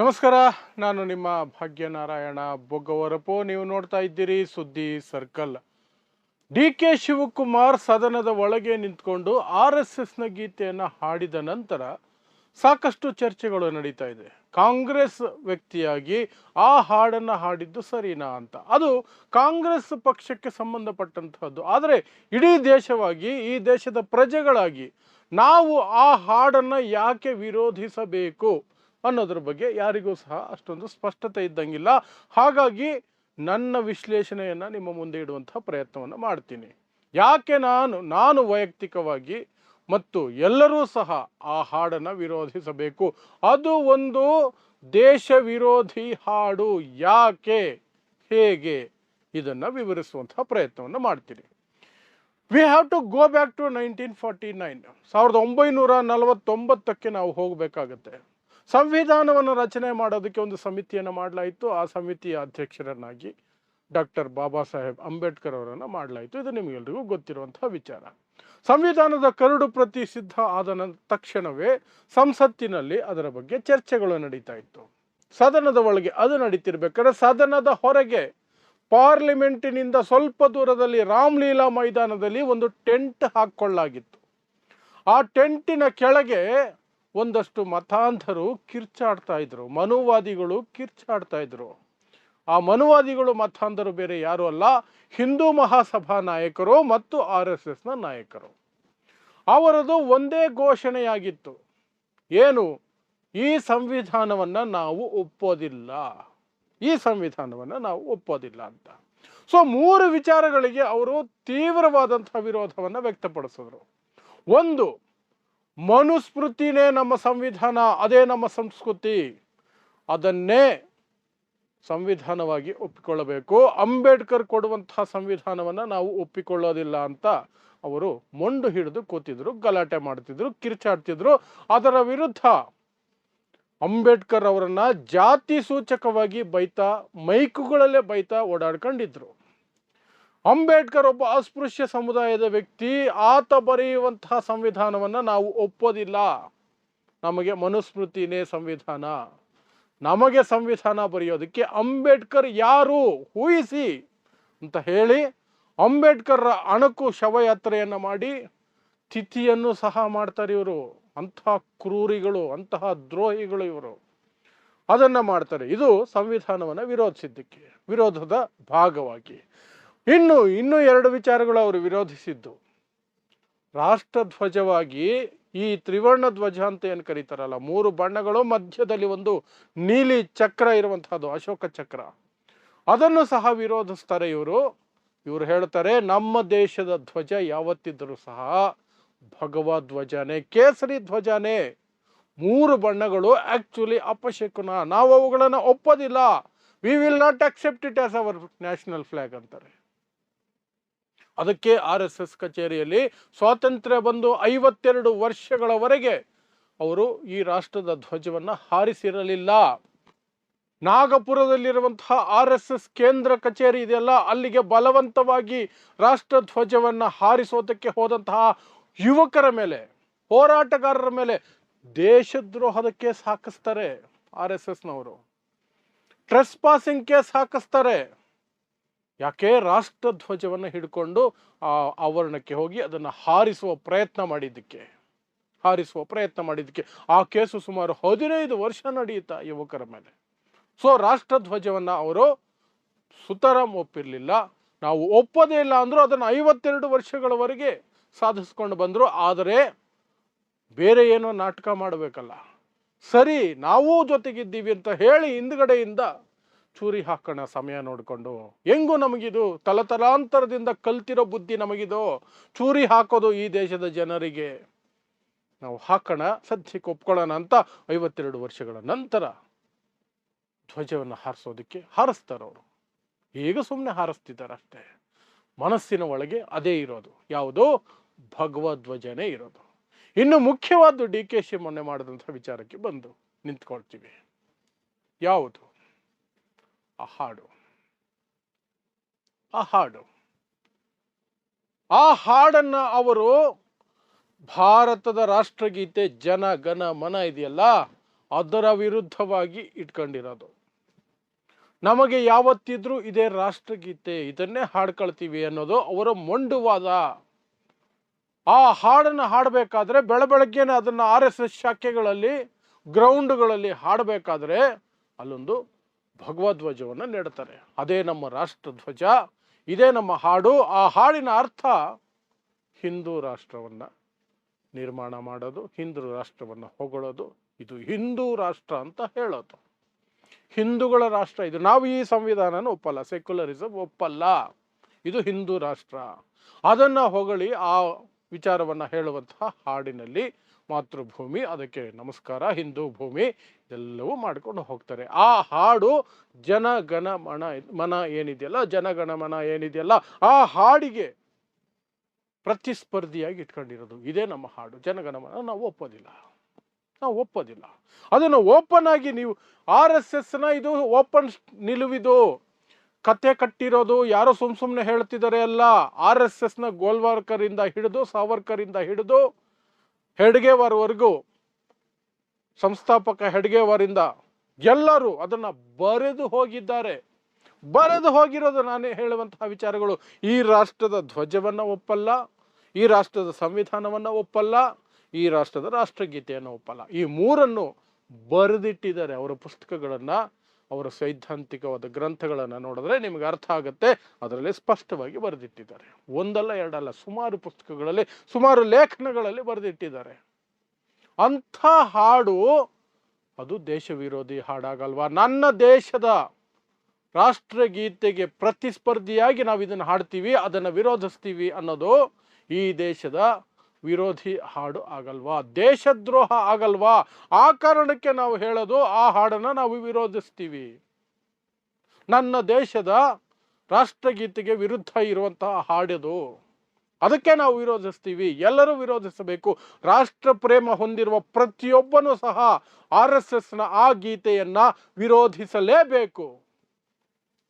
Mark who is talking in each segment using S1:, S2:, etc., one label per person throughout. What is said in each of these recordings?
S1: ನಮಸ್ಕಾರ, ನಾನು ನಿಮ್ಮ ಭಾಗ್ಯನಾರಾಯಣ ಬೊಗ್ಗವರಪು. ನೀವು ನೋಡ್ತಾ ಇದ್ದೀರಿ ಸುದ್ದಿ ಸರ್ಕಲ್. ಡಿ ಕೆ ಶಿವಕುಮಾರ್ ಸದನದ ಒಳಗೆ ನಿಂತ್ಕೊಂಡು ಆರ್ ಎಸ್ ಎಸ್ನ ಗೀತೆಯನ್ನು ಹಾಡಿದ ನಂತರ ಸಾಕಷ್ಟು ಚರ್ಚೆಗಳು ನಡೀತಾ ಇದೆ. ಕಾಂಗ್ರೆಸ್ ವ್ಯಕ್ತಿಯಾಗಿ ಆ ಹಾಡನ್ನು ಹಾಡಿದ್ದು ಸರಿನಾ ಅಂತ. ಅದು ಕಾಂಗ್ರೆಸ್ ಪಕ್ಷಕ್ಕೆ ಸಂಬಂಧಪಟ್ಟಂತಹದ್ದು. ಆದರೆ ಇಡೀ ದೇಶವಾಗಿ, ಈ ದೇಶದ ಪ್ರಜೆಗಳಾಗಿ ನಾವು ಆ ಹಾಡನ್ನು ಯಾಕೆ ವಿರೋಧಿಸಬೇಕು? ಅನ್ನೋದ್ರ ಬಗ್ಗೆ ಯಾರಿಗೂ ಸಹ ಅಷ್ಟೊಂದು ಸ್ಪಷ್ಟತೆ ಇದ್ದಂಗಿಲ್ಲ. ಹಾಗಾಗಿ ನನ್ನ ವಿಶ್ಲೇಷಣೆಯನ್ನು ನಿಮ್ಮ ಮುಂದೆ ಇಡುವಂತಹ ಪ್ರಯತ್ನವನ್ನು ಮಾಡ್ತೀನಿ. ಯಾಕೆ ನಾನು ನಾನು ವೈಯಕ್ತಿಕವಾಗಿ ಮತ್ತು ಎಲ್ಲರೂ ಸಹ ಆ ಹಾಡನ್ನು ವಿರೋಧಿಸಬೇಕು. ಅದು ಒಂದು ದೇಶ ವಿರೋಧಿ ಹಾಡು. ಯಾಕೆ? ಹೇಗೆ? ಇದನ್ನು ವಿವರಿಸುವಂತಹ ಪ್ರಯತ್ನವನ್ನು ಮಾಡ್ತೀನಿ. We have to go back to nineteen forty nine ಸಾವಿರದ ಒಂಬೈನೂರ ನಲವತ್ತೊಂಬತ್ತಕ್ಕೆ ನಾವು ಹೋಗಬೇಕಾಗತ್ತೆ. ಸಂವಿಧಾನವನ್ನು ರಚನೆ ಮಾಡೋದಕ್ಕೆ ಒಂದು ಸಮಿತಿಯನ್ನು ಮಾಡಲಾಯಿತು. ಆ ಸಮಿತಿಯ ಅಧ್ಯಕ್ಷರನ್ನಾಗಿ ಡಾಕ್ಟರ್ ಬಾಬಾ ಸಾಹೇಬ್ ಅಂಬೇಡ್ಕರ್ ಅವರನ್ನು ಮಾಡಲಾಯಿತು. ಇದು ನಿಮಗೆಲ್ರಿಗೂ ಗೊತ್ತಿರುವಂತಹ ವಿಚಾರ. ಸಂವಿಧಾನದ ಕರಡು ಪ್ರತಿ ಸಿದ್ಧ ಆದ ತಕ್ಷಣವೇ ಸಂಸತ್ತಿನಲ್ಲಿ ಅದರ ಬಗ್ಗೆ ಚರ್ಚೆಗಳು ನಡೀತಾ ಇತ್ತು. ಸದನದ ಒಳಗೆ ಅದು ನಡೀತಿರ್ಬೇಕಾದ್ರೆ ಸದನದ ಹೊರಗೆ ಪಾರ್ಲಿಮೆಂಟಿನಿಂದ ಸ್ವಲ್ಪ ದೂರದಲ್ಲಿ ರಾಮ್ಲೀಲಾ ಮೈದಾನದಲ್ಲಿ ಒಂದು ಟೆಂಟ್ ಹಾಕ್ಕೊಳ್ಳಾಗಿತ್ತು. ಆ ಟೆಂಟಿನ ಕೆಳಗೆ ಒಂದಷ್ಟು ಮತಾಂಧರು ಕಿರ್ಚಾಡ್ತಾ ಇದ್ರು. ಮನುವಾದಿಗಳು ಕಿರ್ಚಾಡ್ತಾ ಇದ್ರು. ಆ ಮನುವಾದಿಗಳು ಮತಾಂಧರು ಬೇರೆ ಯಾರು ಅಲ್ಲ. ಹಿಂದೂ ಮಹಾಸಭಾ ನಾಯಕರು ಮತ್ತು ಆರ್ ಎಸ್ ಎಸ್ನ ನಾಯಕರು. ಅವರದು ಒಂದೇ ಘೋಷಣೆಯಾಗಿತ್ತು. ಏನು? ಈ ಸಂವಿಧಾನವನ್ನ ನಾವು ಒಪ್ಪೋದಿಲ್ಲ. ಈ ಸಂವಿಧಾನವನ್ನ ನಾವು ಒಪ್ಪೋದಿಲ್ಲ ಅಂತ. ಸೊ, ಮೂರು ವಿಚಾರಗಳಿಗೆ ಅವರು ತೀವ್ರವಾದಂತಹ ವಿರೋಧವನ್ನ ವ್ಯಕ್ತಪಡಿಸಿದ್ರು. ಒಂದು ಮನುಸ್ಮೃತಿನೇ ನಮ್ಮ ಸಂವಿಧಾನ, ಅದೇ ನಮ್ಮ ಸಂಸ್ಕೃತಿ. ಅದನ್ನೇ ಸಂವಿಧಾನವಾಗಿ ಒಪ್ಪಿಕೊಳ್ಳಬೇಕು. ಅಂಬೇಡ್ಕರ್ ಕೊಡುವಂತಹ ಸಂವಿಧಾನವನ್ನು ನಾವು ಒಪ್ಪಿಕೊಳ್ಳೋದಿಲ್ಲ ಅಂತ ಅವರು ಮೊಂಡು ಹಿಡಿದು ಕೂತಿದ್ರು, ಗಲಾಟೆ ಮಾಡ್ತಿದ್ರು, ಕಿರ್ಚಾಡ್ತಿದ್ರು. ಅದರ ವಿರುದ್ಧ ಅಂಬೇಡ್ಕರ್ ಅವರನ್ನ ಜಾತಿ ಸೂಚಕವಾಗಿ ಬೈತಾ, ಮೈಕುಗಳಲ್ಲೇ ಬೈತಾ ಓಡಾಡ್ಕೊಂಡಿದ್ರು. ಅಂಬೇಡ್ಕರ್ ಒಬ್ಬ ಅಸ್ಪೃಶ್ಯ ಸಮುದಾಯದ ವ್ಯಕ್ತಿ, ಆತ ಬರೆಯುವಂತಹ ಸಂವಿಧಾನವನ್ನು ನಾವು ಒಪ್ಪೋದಿಲ್ಲ. ನಮಗೆ ಮನುಸ್ಮೃತಿನೇ ಸಂವಿಧಾನ. ನಮಗೆ ಸಂವಿಧಾನ ಬರೆಯೋದಕ್ಕೆ ಅಂಬೇಡ್ಕರ್ ಯಾರು? ಊಹಿಸಿ ಅಂತ ಹೇಳಿ ಅಂಬೇಡ್ಕರ್ ಅಣಕು ಶವಯಾತ್ರೆಯನ್ನು ಮಾಡಿ ತಿಥಿಯನ್ನು ಸಹ ಮಾಡ್ತಾರೆ ಇವರು. ಅಂತಹ ಕ್ರೂರಿಗಳು, ಅಂತಹ ದ್ರೋಹಿಗಳು ಇವರು. ಅದನ್ನು ಮಾಡ್ತಾರೆ. ಇದು ಸಂವಿಧಾನವನ್ನು ವಿರೋಧಿಸಿದ್ದಕ್ಕೆ, ವಿರೋಧದ ಭಾಗವಾಗಿ. ಇನ್ನು ಇನ್ನು ಎರಡು ವಿಚಾರಗಳು ಅವರು ವಿರೋಧಿಸಿದ್ದು. ರಾಷ್ಟ್ರಧ್ವಜವಾಗಿ ಈ ತ್ರಿವರ್ಣ ಧ್ವಜ ಅಂತ ಏನು ಕರೀತಾರಲ್ಲ, ಮೂರು ಬಣ್ಣಗಳು, ಮಧ್ಯದಲ್ಲಿ ಒಂದು ನೀಲಿ ಚಕ್ರ ಇರುವಂತಹದ್ದು, ಅಶೋಕ ಚಕ್ರ. ಅದನ್ನು ಸಹ ವಿರೋಧಿಸ್ತಾರೆ ಇವರು. ಇವರು ಹೇಳ್ತಾರೆ, ನಮ್ಮ ದೇಶದ ಧ್ವಜ ಯಾವತ್ತಿದ್ದರೂ ಸಹ ಭಗವ ಧ್ವಜನೇ, ಕೇಸರಿ ಧ್ವಜನೇ. ಮೂರು ಬಣ್ಣಗಳು ಆಕ್ಚುಲಿ ಅಪಶಕುನ. ನಾವು ಅವುಗಳನ್ನು ಒಪ್ಪೋದಿಲ್ಲ. We will not accept it as our national flag ಅಂತಾರೆ. ಅದಕ್ಕೆ ಆರ್ ಎಸ್ ಎಸ್ ಕಚೇರಿಯಲ್ಲಿ ಸ್ವಾತಂತ್ರ್ಯ ಬಂದು ಐವತ್ತೆರಡು ವರ್ಷಗಳವರೆಗೆ ಅವರು ಈ ರಾಷ್ಟ್ರದ ಧ್ವಜವನ್ನು ಹಾರಿಸಿರಲಿಲ್ಲ. ನಾಗಪುರದಲ್ಲಿರುವಂತಹ ಆರ್ ಎಸ್ ಎಸ್ ಕೇಂದ್ರ ಕಚೇರಿ ಇದೆಯಲ್ಲ, ಅಲ್ಲಿಗೆ ಬಲವಂತವಾಗಿ ರಾಷ್ಟ್ರ ಧ್ವಜವನ್ನು ಹಾರಿಸೋದಕ್ಕೆ ಹೋದಂತಹ ಯುವಕರ ಮೇಲೆ, ಹೋರಾಟಗಾರರ ಮೇಲೆ ದೇಶದ್ರೋಹದ ಕೇಸ್ ಹಾಕಿಸ್ತಾರೆ ಆರ್ ಎಸ್ ಎಸ್ನವರು. ಟ್ರೆಸ್ ಪಾಸಿಂಗ್ ಕೇಸ್ ಹಾಕಿಸ್ತಾರೆ. ಯಾಕೆ ರಾಷ್ಟ್ರಧ್ವಜವನ್ನು ಹಿಡ್ಕೊಂಡು, ಆ, ಆವರಣಕ್ಕೆ ಹೋಗಿ ಅದನ್ನು ಹಾರಿಸುವ ಪ್ರಯತ್ನ ಮಾಡಿದ್ದಕ್ಕೆ, ಹಾರಿಸುವ ಪ್ರಯತ್ನ ಮಾಡಿದ್ದಕ್ಕೆ. ಆ ಕೇಸು ಸುಮಾರು ಹದಿನೈದು ವರ್ಷ ನಡೆಯುತ್ತಾ ಯುವಕರ ಮೇಲೆ. ಸೊ ರಾಷ್ಟ್ರಧ್ವಜವನ್ನು ಅವರು ಸುತರಾಮ್ ಒಪ್ಪಿರಲಿಲ್ಲ. ನಾವು ಒಪ್ಪದೇ ಇಲ್ಲ ಅಂದರೂ ಅದನ್ನು ಐವತ್ತೆರಡು ವರ್ಷಗಳವರೆಗೆ ಸಾಧಿಸ್ಕೊಂಡು ಬಂದರು. ಆದರೆ ಬೇರೆ ಏನೋ ನಾಟಕ ಮಾಡಬೇಕಲ್ಲ. ಸರಿ, ನಾವೂ ಜೊತೆಗಿದ್ದೀವಿ ಅಂತ ಹೇಳಿ ಹಿಂದ್ಗಡೆಯಿಂದ ಚೂರಿ ಹಾಕೋಣ ಸಮಯ ನೋಡಿಕೊಂಡು. ಹೆಂಗೂ ನಮಗಿದು ತಲತಲಾಂತರದಿಂದ ಕಲ್ತಿರೋ ಬುದ್ಧಿ ನಮಗಿದು? ಚೂರಿ ಹಾಕೋದು ಈ ದೇಶದ ಜನರಿಗೆ. ನಾವು ಹಾಕೋಣ, ಸದ್ಯಕ್ಕೆ ಒಪ್ಕೊಳ್ಳೋಣ ಅಂತ ಐವತ್ತೆರಡು ವರ್ಷಗಳ ನಂತರ ಧ್ವಜವನ್ನು ಹಾರಿಸೋದಕ್ಕೆ ಹಾರಿಸ್ತಾರವರು ಈಗ ಸುಮ್ಮನೆ ಹಾರಿಸ್ತಿದ್ದಾರೆ ಅಷ್ಟೇ. ಮನಸ್ಸಿನ ಒಳಗೆ ಅದೇ ಇರೋದು. ಯಾವುದು ಭಗವಧ್ವಜನೇ ಇರೋದು. ಇನ್ನು ಮುಖ್ಯವಾದ್ದು ಡಿ ಕೆ ಶಿ ಮೊನ್ನೆ ಮಾಡಿದಂಥ ವಿಚಾರಕ್ಕೆ ಬಂದು ನಿಂತ್ಕೊಳ್ತೀವಿ. ಯಾವುದು? ಆ ಹಾಡು ಆ ಹಾಡು ಆ ಹಾಡನ್ನ ಅವರು ಭಾರತದ ರಾಷ್ಟ್ರಗೀತೆ ಜನ ಗಣ ಮನ ಇದೆಯಲ್ಲ, ಅದರ ವಿರುದ್ಧವಾಗಿ ಇಟ್ಕೊಂಡಿರೋದು. ನಮಗೆ ಯಾವತ್ತಿದ್ರೂ ಇದೇ ರಾಷ್ಟ್ರಗೀತೆ, ಇದನ್ನೇ ಹಾಡ್ಕೊಳ್ತೀವಿ ಅನ್ನೋದು ಅವರ ಮೊಂಡುವಾದ. ಆ ಹಾಡನ್ನು ಹಾಡಬೇಕಾದ್ರೆ ಬೆಳ ಬೆಳಗ್ಗೆನೆ ಅದನ್ನು ಆರ್ ಎಸ್ ಎಸ್ ಶಾಖೆಗಳಲ್ಲಿ ಗ್ರೌಂಡ್ಗಳಲ್ಲಿ ಹಾಡಬೇಕಾದ್ರೆ ಅಲ್ಲೊಂದು ಭಗವಧ್ವಜವನ್ನು ನೆಡ್ತಾರೆ. ಅದೇ ನಮ್ಮ ರಾಷ್ಟ್ರಧ್ವಜ, ಇದೇ ನಮ್ಮ ಹಾಡು. ಆ ಹಾಡಿನ ಅರ್ಥ ಹಿಂದೂ ರಾಷ್ಟ್ರವನ್ನು ನಿರ್ಮಾಣ ಮಾಡೋದು, ಹಿಂದೂ ರಾಷ್ಟ್ರವನ್ನು ಹೊಗಳೋದು, ಇದು ಹಿಂದೂ ರಾಷ್ಟ್ರ ಅಂತ ಹೇಳೋದು. ಹಿಂದೂಗಳ ರಾಷ್ಟ್ರ ಇದು. ನಾವು ಈ ಸಂವಿಧಾನನ ಒಪ್ಪಲ್ಲ ಸೆಕ್ಯುಲರಿಸಮ್ ಒಪ್ಪಲ್ಲ. ಇದು ಹಿಂದೂ ರಾಷ್ಟ್ರ. ಅದನ್ನು ಹೊಗಳಿ ಆ ವಿಚಾರವನ್ನು ಹೇಳುವಂತಹ ಹಾಡಿನಲ್ಲಿ ಮಾತೃಭೂಮಿ, ಅದಕ್ಕೆ ನಮಸ್ಕಾರ, ಹಿಂದೂ ಭೂಮಿ ಎಲ್ಲವೂ ಮಾಡ್ಕೊಂಡು ಹೋಗ್ತಾರೆ. ಆ ಹಾಡು ಜನಗಣ ಮನ ಮನ ಏನಿದೆಯಲ್ಲ, ಜನಗಣ ಮನ ಏನಿದೆಯಲ್ಲ, ಆ ಹಾಡಿಗೆ ಪ್ರತಿಸ್ಪರ್ಧಿಯಾಗಿ ಇಟ್ಕೊಂಡಿರೋದು. ಇದೇ ನಮ್ಮ ಹಾಡು ಜನಗಣಮನ ನಾವು ಒಪ್ಪೋದಿಲ್ಲ. ನಾವು ಒಪ್ಪೋದಿಲ್ಲ. ಅದನ್ನು ಓಪನ್ ಆಗಿ ನೀವು ಆರ್ ಎಸ್ ಎಸ್ನ ಇದು ಓಪನ್ ನಿಲುವಿದು. ಕತೆ ಕಟ್ಟಿರೋದು, ಯಾರೋ ಸುಮ್ ಸುಮ್ಮನೆ ಹೇಳ್ತಿದ್ದಾರೆ ಅಲ್ಲ, ಆರ್ ಎಸ್ ಎಸ್ನ ಗೋಲ್ವಾರ್ಕರಿಂದ ಹಿಡಿದು, ಸಾವರ್ಕರಿಂದ ಹಿಡಿದು ಹೆಡ್ಗೇವಾರ್ವರೆಗೂ ಸಂಸ್ಥಾಪಕ ಹೆಡ್ಗೆವಾರಿಂದ ಎಲ್ಲರೂ ಅದನ್ನು ಬರೆದು ಹೋಗಿದ್ದಾರೆ. ಬರೆದು ಹೋಗಿರೋದು ನಾನೇ ಹೇಳುವಂತಹ ವಿಚಾರಗಳು. ಈ ರಾಷ್ಟ್ರದ ಧ್ವಜವನ್ನು ಒಪ್ಪಲ್ಲ, ಈ ರಾಷ್ಟ್ರದ ಸಂವಿಧಾನವನ್ನು ಒಪ್ಪಲ್ಲ, ಈ ರಾಷ್ಟ್ರದ ರಾಷ್ಟ್ರಗೀತೆಯನ್ನು ಒಪ್ಪಲ್ಲ. ಈ ಮೂರನ್ನು ಬರೆದಿಟ್ಟಿದ್ದಾರೆ ಅವರ ಪುಸ್ತಕಗಳನ್ನು. ಅವರ ಸೈದ್ಧಾಂತಿಕವಾದ ಗ್ರಂಥಗಳನ್ನು ನೋಡಿದ್ರೆ ನಿಮಗೆ ಅರ್ಥ ಆಗುತ್ತೆ. ಅದರಲ್ಲಿ ಸ್ಪಷ್ಟವಾಗಿ ಬರೆದಿಟ್ಟಿದ್ದಾರೆ. ಒಂದಲ್ಲ ಎರಡಲ್ಲ, ಸುಮಾರು ಪುಸ್ತಕಗಳಲ್ಲಿ, ಸುಮಾರು ಲೇಖನಗಳಲ್ಲಿ ಬರೆದಿಟ್ಟಿದ್ದಾರೆ. ಅಂಥ ಹಾಡು ಅದು ದೇಶ ವಿರೋಧಿ ಹಾಡಾಗಲ್ವಾ? ನನ್ನ ದೇಶದ ರಾಷ್ಟ್ರಗೀತೆಗೆ ಪ್ರತಿಸ್ಪರ್ಧಿಯಾಗಿ ನಾವು ಇದನ್ನು ಹಾಡ್ತೀವಿ, ಅದನ್ನು ವಿರೋಧಿಸ್ತೀವಿ ಅನ್ನೋದು ಈ ದೇಶದ ವಿರೋಧಿ ಹಾಡು ಆಗಲ್ವಾ? ದೇಶದ್ರೋಹ ಆಗಲ್ವಾ? ಆ ಕಾರಣಕ್ಕೆ ನಾವು ಹೇಳೋದು, ಆ ಹಾಡನ್ನು ನಾವು ವಿರೋಧಿಸ್ತೀವಿ. ನನ್ನ ದೇಶದ ರಾಷ್ಟ್ರಗೀತೆಗೆ ವಿರುದ್ಧ ಇರುವಂತಹ ಹಾಡದು ಅದಕ್ಕೆ ನಾವು ವಿರೋಧಿಸ್ತೀವಿ. ಎಲ್ಲರೂ ವಿರೋಧಿಸಬೇಕು. ರಾಷ್ಟ್ರ ಪ್ರೇಮ ಹೊಂದಿರುವ ಪ್ರತಿಯೊಬ್ಬನೂ ಸಹ ಆರ್ ಎಸ್ ಎಸ್ನ ಆ ಗೀತೆಯನ್ನು ವಿರೋಧಿಸಲೇಬೇಕು.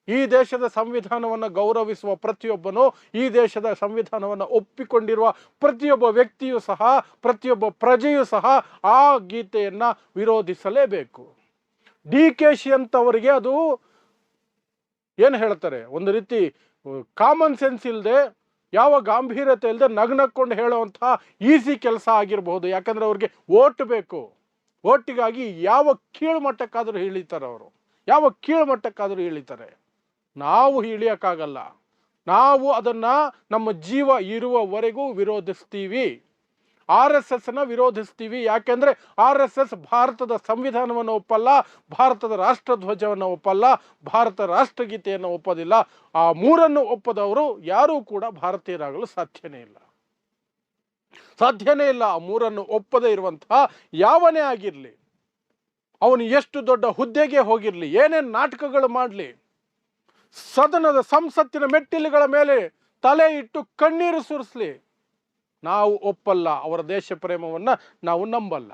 S1: ಈ ದೇಶದ ಸಂವಿಧಾನವನ್ನು ಗೌರವಿಸುವ ಪ್ರತಿಯೊಬ್ಬನು, ಈ ದೇಶದ ಸಂವಿಧಾನವನ್ನು ಒಪ್ಪಿಕೊಂಡಿರುವ ಪ್ರತಿಯೊಬ್ಬ ವ್ಯಕ್ತಿಯೂ ಸಹ, ಪ್ರತಿಯೊಬ್ಬ ಪ್ರಜೆಯೂ ಸಹ ಆ ಗೀತೆಯನ್ನು ವಿರೋಧಿಸಲೇಬೇಕು. ಡಿ ಕೆ ಶಿ ಅಂತವರಿಗೆ ಅದು ಏನು ಹೇಳ್ತಾರೆ? ಒಂದು ರೀತಿ ಕಾಮನ್ ಸೆನ್ಸ್ ಇಲ್ಲದೆ ಯಾವ ಗಾಂಭೀರ್ಯತೆ ಇಲ್ಲದೆ ನಗ್ನಕ್ಕೊಂಡು ಹೇಳುವಂತಹ ಈಸಿ ಕೆಲಸ ಆಗಿರಬಹುದು. ಯಾಕಂದರೆ ಅವ್ರಿಗೆ ಓಟ್ ಬೇಕು. ಓಟಿಗಾಗಿ ಯಾವ ಕೀಳು ಮಟ್ಟಕ್ಕಾದರೂ ಇಳಿತಾರೆ ಅವರು. ಯಾವ ಕೀಳು ಮಟ್ಟಕ್ಕಾದರೂ ಇಳಿತಾರೆ. ನಾವು ಇಳಿಯೋಕ್ಕಾಗಲ್ಲ ನಾವು ಅದನ್ನ ನಮ್ಮ ಜೀವ ಇರುವವರೆಗೂ ವಿರೋಧಿಸ್ತೀವಿ. ಆರ್ ಎಸ್ ಎಸ್ನ ವಿರೋಧಿಸ್ತೀವಿ. ಯಾಕೆಂದರೆ ಆರ್ ಎಸ್ ಎಸ್ ಭಾರತದ ಸಂವಿಧಾನವನ್ನು ಒಪ್ಪಲ್ಲ, ಭಾರತದ ರಾಷ್ಟ್ರಧ್ವಜವನ್ನು ಒಪ್ಪಲ್ಲ, ಭಾರತ ರಾಷ್ಟ್ರಗೀತೆಯನ್ನು ಒಪ್ಪೋದಿಲ್ಲ. ಆ ಮೂರನ್ನು ಒಪ್ಪದವರು ಯಾರೂ ಕೂಡ ಭಾರತೀಯರಾಗಲು ಸಾಧ್ಯನೇ ಇಲ್ಲ. ಸಾಧ್ಯನೇ ಇಲ್ಲ ಆ ಮೂರನ್ನು ಒಪ್ಪದೇ ಇರುವಂತಹ ಯಾವನೇ ಆಗಿರಲಿ, ಅವನು ಎಷ್ಟು ದೊಡ್ಡ ಹುದ್ದೆಗೆ ಹೋಗಿರಲಿ, ಏನೇನು ನಾಟಕಗಳು ಮಾಡಲಿ ಸದನದ ಸಂಸತ್ತಿನ ಮೆಟ್ಟಿಲುಗಳ ಮೇಲೆ ತಲೆ ಇಟ್ಟು ಕಣ್ಣೀರು ಸುರಿಸ್ಲಿ. ನಾವು ಒಪ್ಪಲ್ಲ, ಅವರ ದೇಶ ಪ್ರೇಮವನ್ನು ನಾವು ನಂಬಲ್ಲ.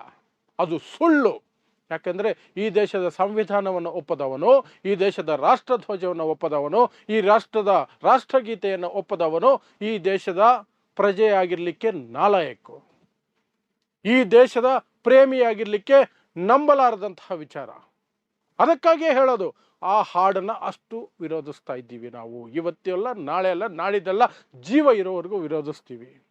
S1: ಅದು ಸುಳ್ಳು. ಯಾಕೆಂದರೆ ಈ ದೇಶದ ಸಂವಿಧಾನವನ್ನು ಒಪ್ಪದವನು, ಈ ದೇಶದ ರಾಷ್ಟ್ರಧ್ವಜವನ್ನು ಒಪ್ಪದವನು, ಈ ರಾಷ್ಟ್ರದ ರಾಷ್ಟ್ರಗೀತೆಯನ್ನು ಒಪ್ಪದವನು, ಈ ದೇಶದ ಪ್ರಜೆಯಾಗಿರಲಿಕ್ಕೆ ನಾಲಾಯಕ್ಕು ಈ ದೇಶದ ಪ್ರೇಮಿಯಾಗಿರಲಿಕ್ಕೆ ನಂಬಲಾರದಂತಹ ವಿಚಾರ. ಅದಕ್ಕಾಗಿಯೇ ಹೇಳೋದು ಆ ಹಾಡನ್ನು ಅಷ್ಟು ವಿರೋಧಿಸ್ತಾ ಇದ್ದೀವಿ ನಾವು. ಇವತ್ತೆಲ್ಲ ನಾಳೆ ಅಲ್ಲ ನಾಳಿದ್ದೆಲ್ಲ ಜೀವ ಇರೋವರೆಗೂ ವಿರೋಧಿಸ್ತೀವಿ.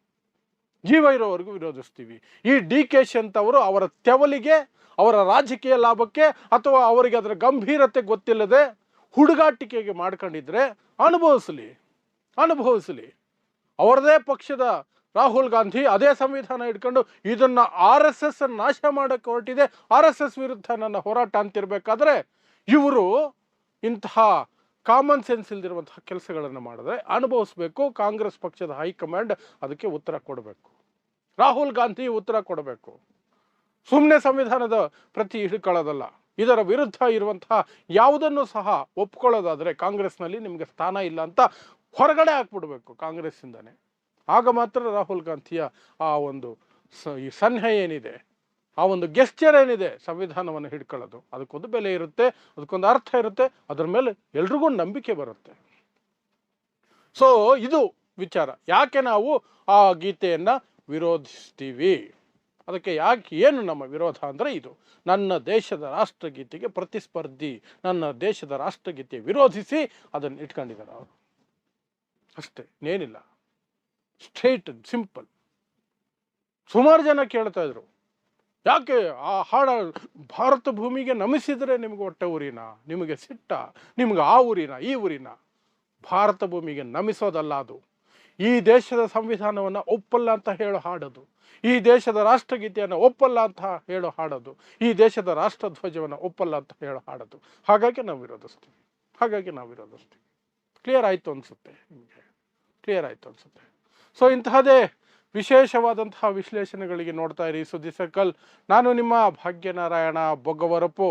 S1: ಜೀವ ಇರೋವರೆಗೂ ವಿರೋಧಿಸ್ತೀವಿ. ಈ ಡಿ ಕೆ ಶಿ ಅಂತವರು ಅವರ ತೆವಲಿಗೆ, ಅವರ ರಾಜಕೀಯ ಲಾಭಕ್ಕೆ ಅಥವಾ ಅವರಿಗೆ ಅದರ ಗಂಭೀರತೆ ಗೊತ್ತಿಲ್ಲದೆ ಹುಡುಗಾಟಿಕೆಗೆ ಮಾಡ್ಕೊಂಡಿದ್ರೆ ಅನುಭವಿಸಲಿ. ಅನುಭವಿಸಲಿ. ಅವರದೇ ಪಕ್ಷದ ರಾಹುಲ್ ಗಾಂಧಿ ಅದೇ ಸಂವಿಧಾನ ಇಟ್ಕೊಂಡು ಇದನ್ನು ಆರ್ ಎಸ್ ಎಸ್ ನಾಶ ಮಾಡಕ್ಕೆ ಹೊರಟಿದೆ. ಆರ್ ಎಸ್ ಎಸ್ ವಿರುದ್ಧ ನನ್ನ ಹೋರಾಟ ಅಂತಿರ್ಬೇಕಾದ್ರೆ ಇವರು ಇಂತಹ ಕಾಮನ್ ಸೆನ್ಸ್ ಇಲ್ದಿರುವಂತಹ ಕೆಲಸಗಳನ್ನು ಮಾಡಿದ್ರೆ ಅನುಭವಿಸ್ಬೇಕು, ಕಾಂಗ್ರೆಸ್ ಪಕ್ಷದ ಹೈಕಮಾಂಡ್ ಅದಕ್ಕೆ ಉತ್ತರ ಕೊಡಬೇಕು. ರಾಹುಲ್ ಗಾಂಧಿ ಉತ್ತರ ಕೊಡಬೇಕು. ಸುಮ್ಮನೆ ಸಂವಿಧಾನದ ಪ್ರತಿ ಹಿಡ್ಕೊಳ್ಳೋದಲ್ಲ, ಇದರ ವಿರುದ್ಧ ಇರುವಂತಹ ಯಾವುದನ್ನು ಸಹ ಒಪ್ಕೊಳ್ಳೋದಾದರೆ ಕಾಂಗ್ರೆಸ್ನಲ್ಲಿ ನಿಮಗೆ ಸ್ಥಾನ ಇಲ್ಲ ಅಂತ ಹೊರಗಡೆ ಹಾಕ್ಬಿಡ್ಬೇಕು ಕಾಂಗ್ರೆಸ್ಸಿಂದನೇ. ಆಗ ಮಾತ್ರ ರಾಹುಲ್ ಗಾಂಧಿಯ ಆ ಒಂದು ಈ ಸನ್ಹೆ ಏನಿದೆ ಆ ಒಂದು ಗೆಸ್ಚರ್ ಏನಿದೆ, ಸಂವಿಧಾನವನ್ನು ಹಿಡ್ಕೊಳ್ಳೋದು. ಅದಕ್ಕೊಂದು ಬೆಲೆ ಇರುತ್ತೆ, ಅದಕ್ಕೊಂದು ಅರ್ಥ ಇರುತ್ತೆ, ಅದ್ರ ಮೇಲೆ ಎಲ್ರಿಗೂ ನಂಬಿಕೆ ಬರುತ್ತೆ. ಸೊ ಇದು ವಿಚಾರ. ಯಾಕೆ ನಾವು ಆ ಗೀತೆಯನ್ನು ವಿರೋಧಿಸ್ತೀವಿ? ಅದಕ್ಕೆ ಯಾಕೆ, ಏನು ನಮ್ಮ ವಿರೋಧ ಅಂದರೆ ಇದು. ನನ್ನ ದೇಶದ ರಾಷ್ಟ್ರಗೀತೆಗೆ ಪ್ರತಿಸ್ಪರ್ಧಿ. ನನ್ನ ದೇಶದ ರಾಷ್ಟ್ರಗೀತೆ ವಿರೋಧಿಸಿ ಅದನ್ನು ಇಟ್ಕೊಂಡಿದ್ದಾರೆ ಅವರು. ಅಷ್ಟೇ ಇನ್ನೇನಿಲ್ಲ ಸ್ಟ್ರೈಟ್ ಸಿಂಪಲ್ ಸುಮಾರು ಜನ ಕೇಳ್ತಾ ಇದ್ರು. ಯಾಕೆ ಆ ಹಾಡ ಭಾರತ ಭೂಮಿಗೆ ನಮಿಸಿದರೆ ನಿಮಗೆ ಹೊಟ್ಟೆ ಊರಿನ? ನಿಮಗೆ ಸಿಟ್ಟ? ನಿಮ್ಗೆ ಆ ಊರಿನ? ಈ ಊರಿನ? ಭಾರತ ಭೂಮಿಗೆ ನಮಿಸೋದಲ್ಲ ಅದು. ಈ ದೇಶದ ಸಂವಿಧಾನವನ್ನು ಒಪ್ಪಲ್ಲ ಅಂತ ಹೇಳೋ ಹಾಡೋದು. ಈ ದೇಶದ ರಾಷ್ಟ್ರಗೀತೆಯನ್ನು ಒಪ್ಪಲ್ಲ ಅಂತ ಹೇಳೋ ಹಾಡೋದು. ಈ ದೇಶದ ರಾಷ್ಟ್ರಧ್ವಜವನ್ನು ಒಪ್ಪಲ್ಲ ಅಂತ ಹೇಳೋ ಹಾಡೋದು. ಹಾಗಾಗಿ ನಾವು ವಿರೋಧಿಸ್ತೀವಿ. ಹಾಗಾಗಿ ನಾವು ವಿರೋಧಿಸ್ತೀವಿ. ಕ್ಲಿಯರ್ ಆಯಿತು ಅನಿಸುತ್ತೆ ನಿಮಗೆ? ಕ್ಲಿಯರ್ ಆಯಿತು ಅನಿಸುತ್ತೆ. ಸೊ ಇಂತಹದೇ ವಿಶೇಷವಾದಂತಹ ವಿಶ್ಲೇಷಣೆಗಳಿಗೆ ನೋಡ್ತಾ ಇರಿ ಸುದ್ದಿ ಸರ್ಕಲ್. ನಾನು ನಿಮ್ಮ ಭಾಗ್ಯನಾರಾಯಣ ಬೊಗ್ಗವರಪು